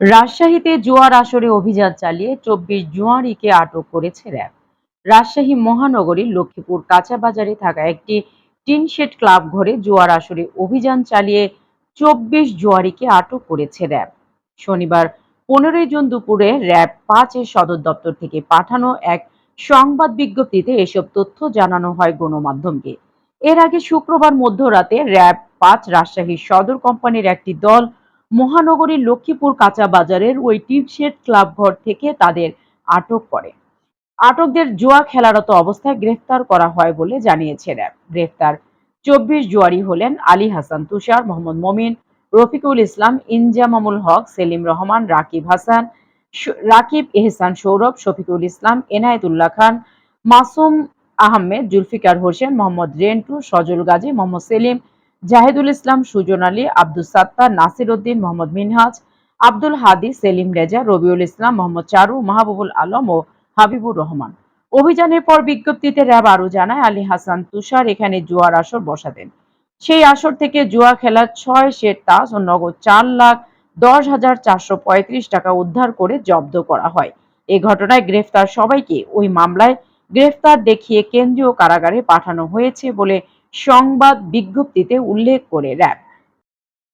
রাজশাহীতে জুয়ার আসরে অভিযান চালিয়ে চব্বিশ জুয়ারিকে আটক করেছে র্যাব। রাজশাহী মহানগরীর লক্ষ্মীপুর কাঁচাবাজারে থাকা একটি টিনশেড ক্লাব ঘরে জুয়ার আসরে অভিযান চালিয়ে চব্বিশ জুয়ারিকে আটক করেছে র্যাব। শনিবার পনেরোই জুন দুপুরে র্যাব পাঁচের সদর দপ্তর থেকে পাঠানো এক সংবাদ বিজ্ঞপ্তিতে এসব তথ্য জানানো হয় গণমাধ্যমকে। এর আগে শুক্রবার মধ্যরাতে র্যাব পাঁচ রাজশাহী সদর কোম্পানির একটি দল মহানগরীর লক্ষ্মীপুর কাঁচা বাজারের ওই টিনশেড ক্লাব ঘর থেকে তাদের আটক করে। আটকদের জুয়া খেলারত অবস্থায় গ্রেফতার করা হয় বলে জানিয়েছে র্যাব গ্রেফতার চব্বিশ জুয়ারি হলেন আলী হাসান, তুষার, মোহাম্মদ মমিন, রফিকুল ইসলাম ইনজামামুল হক, সেলিম রহমান, রাকিব হাসান রাকিব এহসান সৌরভ, শফিকুল ইসলাম, এনায়েতুল্লাহ খান, মাসুম আহমেদ, জুলফিকার হোসেন, মোহাম্মদ রেন্টু, সজল গাজী, মোহাম্মদ সেলিম জাহেদুল ইসলাম, সুজন আলী, আব্দুল সাত্তার, নাসির উদ্দিন, মোহাম্মদ মিনহাজ, আব্দুল হাদি, সেলিম রেজা, রবিউল ইসলাম, মোহাম্মদ চারু, মাহবুবুল আলম ও হাবিবুর রহমান। অভিযানের পর বিজ্ঞপ্তিতে র্যাব আরও জানায়, আলী হাসান তুষার এখানে জুয়ার আসর বসাতেন। সেই আসর থেকে জুয়া খেলার ছয় সেট তাস ও নগদ চার লাখ দশ হাজার চারশো পঁয়ত্রিশ টাকা উদ্ধার করে জব্দ করা হয়। এ ঘটনায় গ্রেফতার সবাইকে ওই মামলায় গ্রেফতার দেখিয়ে কেন্দ্রীয় কারাগারে পাঠানো হয়েছে বলে সংবাদ বিজ্ঞপ্তিতে উল্লেখ করে র্যাব